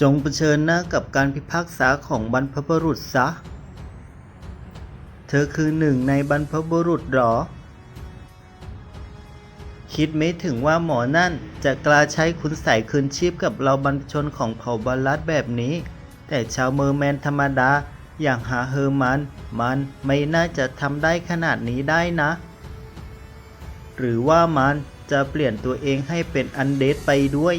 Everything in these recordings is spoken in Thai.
จงเผชิญหน้ากับการพิพากษาของบรรพบุรุษซะ เธอคือหนึ่งในบรรพบุรุษหรอ คิดไม่ถึงว่าหมอนั่นจะกล้าใช้คุณใส่คืนชีพกับเราบรรพชนของเผ่าบาลัดแบบนี้ แต่ชาวเมอร์แมนธรรมดาอย่างหาเฮอร์มัน มันไม่น่าจะทำได้ขนาดนี้ได้นะ หรือว่ามันจะเปลี่ยนตัวเองให้เป็นอันเดดไปด้วย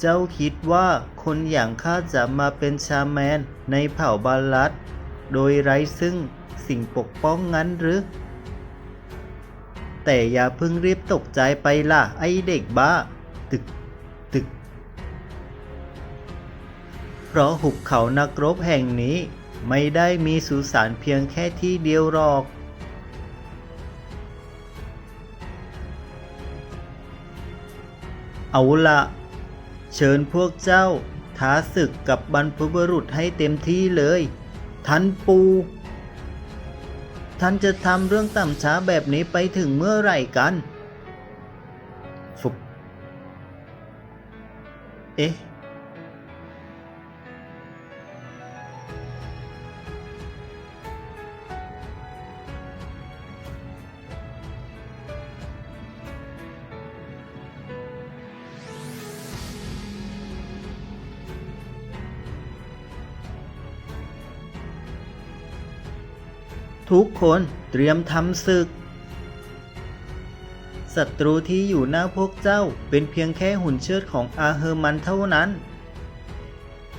เจ้าคิดว่าคนอย่างข้าจะมาเป็นชาแมนในเผ่าบาลัดโดยไร้ซึ่งสิ่งปกป้องงั้นหรือ แต่อย่าเพิ่งรีบตกใจไปล่ะ ไอเด็กบ้า ตึก ตึก เพราะหุบเขานักรบแห่งนี้ไม่ได้มีสุสานเพียงแค่ที่เดียวหรอกเอาละ เชิญพวกเจ้าท้าศึกกับบรรพบุรุษให้เต็มที่เลย ท่านปูท่านจะทำเรื่องต่ำช้าแบบนี้ไปถึงเมื่อไหร่กัน ฟุบเอ๊ะ ทุกคนเตรียมทำศึก ศัตรูที่อยู่หน้าพวกเจ้าเป็นเพียงแค่หุ่นเชิดของอาเฮอร์มันเท่านั้น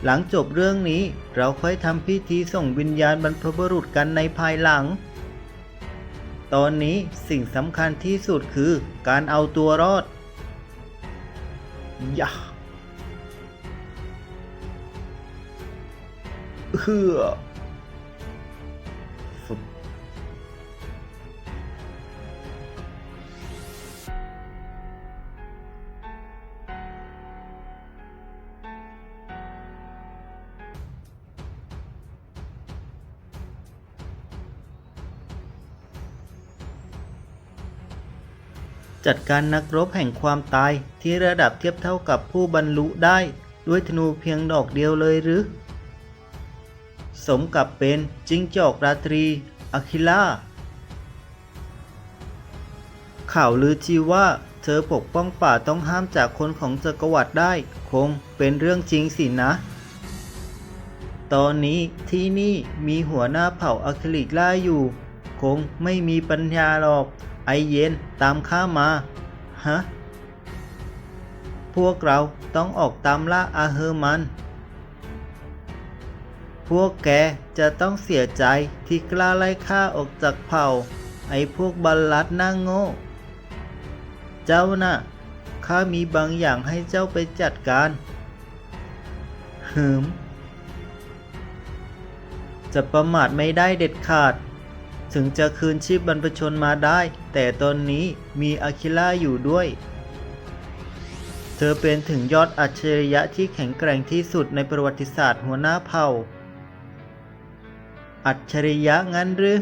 หลังจบเรื่องนี้เราค่อยทำพิธีส่งวิญญาณบรรพบุรุษกันในภายหลัง ตอนนี้สิ่งสำคัญที่สุดคือการเอาตัวรอดยะเฮือ จัดการนักรบแห่งความตายที่ระดับเทียบเท่ากับผู้บรรลุได้ด้วยธนูเพียงดอกเดียวเลยหรือ สมกับเป็นจิงจอกราตรีอะคิล่าข่าวลือที่ว่าเธอปกป้องป่าต้องห้ามจากคนของจักรวรรดิได้ คงเป็นเรื่องจริงสินะ ตอนนี้ที่นี่มีหัวหน้าเผ่าอะคริลิกล่าอยู่ คงไม่มีปัญญาหรอก ไอเย็นตามข้ามา ฮะ พวกเราต้องออกตามล่าอาเฮอร์มัน พวกแกจะต้องเสียใจที่กล้าไล่ข้าออกจากเผ่า ไอ้พวกบัลลัดหน้าโง่ เจ้าน่ะข้ามีบางอย่างให้เจ้าไปจัดการหืมจะประมาทไม่ได้เด็ดขาด ถึงจะคืนชีพบรรพชนมาได้ แต่ตอนนี้มีอาคิล่าอยู่ด้วย เธอเป็นถึงยอดอัจฉริยะที่แข็งแกร่งที่สุดในประวัติศาสตร์หัวหน้าเผ่า อัจฉริยะงั้นหรือ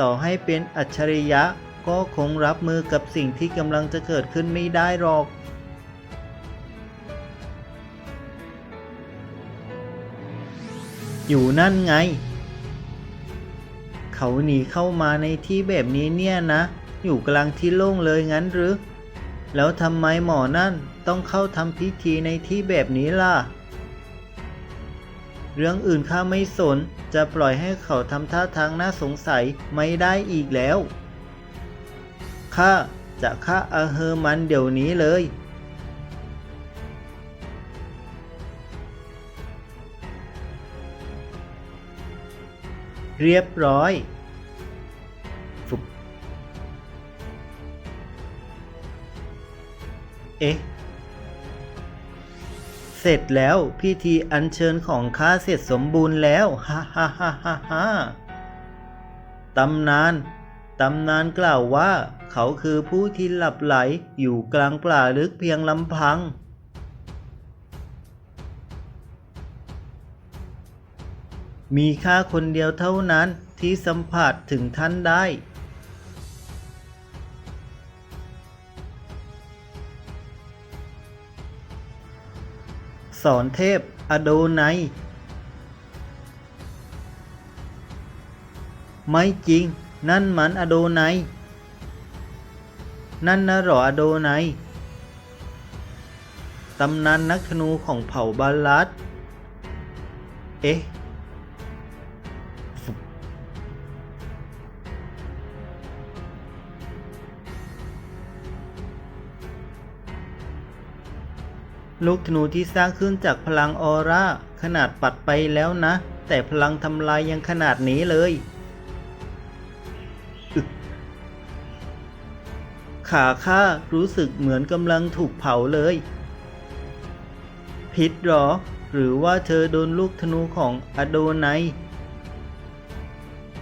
ต่อให้เป็นอัจฉริยะก็คงรับมือกับสิ่งที่กำลังจะเกิดขึ้นไม่ได้หรอกอยู่นั่นไง เขาหนีเข้ามาในที่แบบนี้เนี่ยนะ อยู่กลางที่โล่งเลยงั้นหรือ แล้วทำไมหมอนั่นต้องเข้าทำพิธีในที่แบบนี้ล่ะ เรื่องอื่นข้าไม่สน จะปล่อยให้เขาทำท่าทางน่าสงสัยไม่ได้อีกแล้ว ข้าจะฆ่าอาเฮอร์มันเดี๋ยวนี้เลย เรียบร้อยฟุบเอ๊ะ เสร็จแล้วพิธีอัญเชิญของข้าเสร็จสมบูรณ์แล้ว ฮ่าฮ่าฮ่าฮ่าฮ่าตำนาน ตำนานกล่าวว่า เขาคือผู้ที่หลับไหลอยู่กลางป่าลึกเพียงลำพัง มีข้าคนเดียวเท่านั้นที่สัมผัสถึงท่านได้ สอนเทพอโดไนไม่จริง นั่นมันอโดไนนั่นนะหรออโดไนตำนานนักธนูของเผ่าบาลัด เอ๊ะ ลูกธนูที่สร้างขึ้นจากพลังออร่าขนาดปัดไปแล้วนะ แต่พลังทำลายยังขนาดนี้เลย ขาข้ารู้สึกเหมือนกำลังถูกเผาเลย พิษหรอ หรือว่าเธอโดนลูกธนูของอโดไน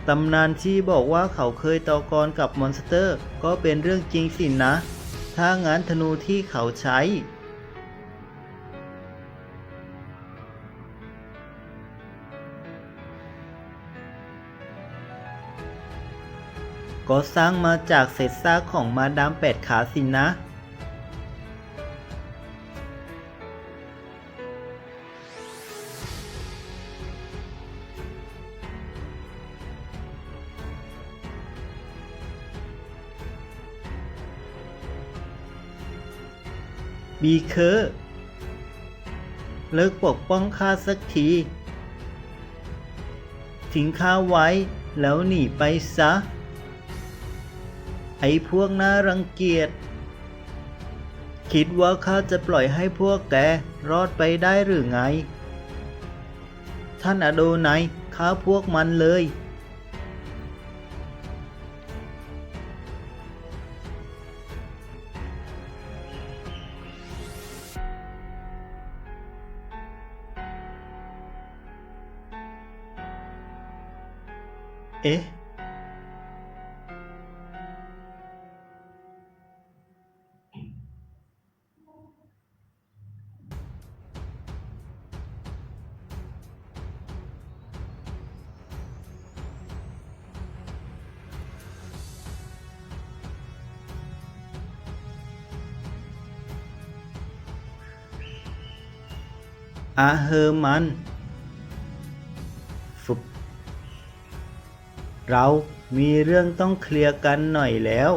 ตำนานที่บอกว่าเขาเคยต่อกรกับมอนสเตอร์ ก็เป็นเรื่องจริงสินะ ถ้างั้นธนูที่เขาใช้ ก็สร้างมาจากเศษซากของมาดามแปดขาสินนะ บีเคอร์เลิกปกป้องข้าสักที ทิ้งข้าไว้แล้วหนีไปซะ ไอ้พวกน่ารังเกียจ คิดว่าข้าจะปล่อยให้พวกแกรอดไปได้หรือไง ท่านอโดไนฆ่าพวกมันเลย เอ๊ะ อาเฮอร์มันฟึบเรามีเรื่องต้องเคลียร์กันหน่อยแล้ว